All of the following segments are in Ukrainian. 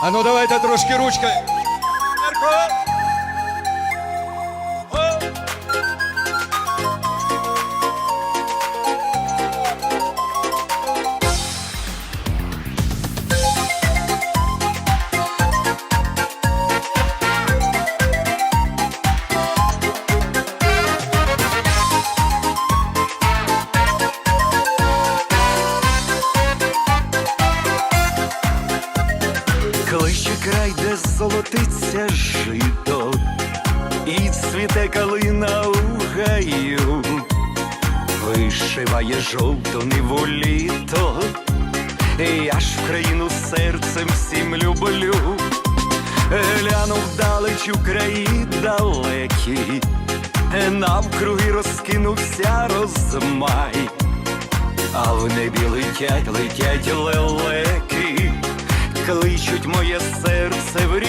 А ну давайте трошки ручки. Золотиться жито, і цвіте калина у гаю, вишиває жовто ниву літо, я ж в країну серцем всім люблю, гляну вдалеч у краї далекі, навкруги розкинувся розмай. А в небі летять, летять лелеки, кличуть моє серце в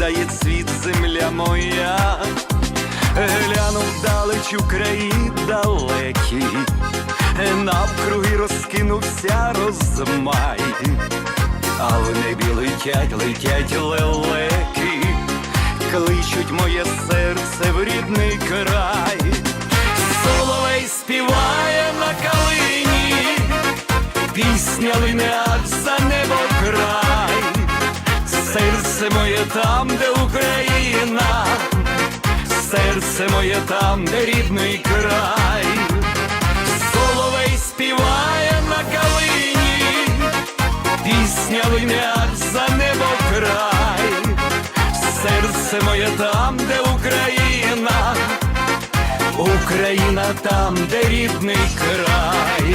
скидає цвіт земля моя, гляну вдалеч у краї далекі, навкруги розкинувся розмай, а в небі летять, летять лелеки, кличуть моє серце в рідний край, соловей співає на калині. Пісня лине моє там, де Україна, серце моє там, де рідний край, соловей співає на калині, пісня аж за небо край, серце моє там, де Україна, Україна там, де рідний край.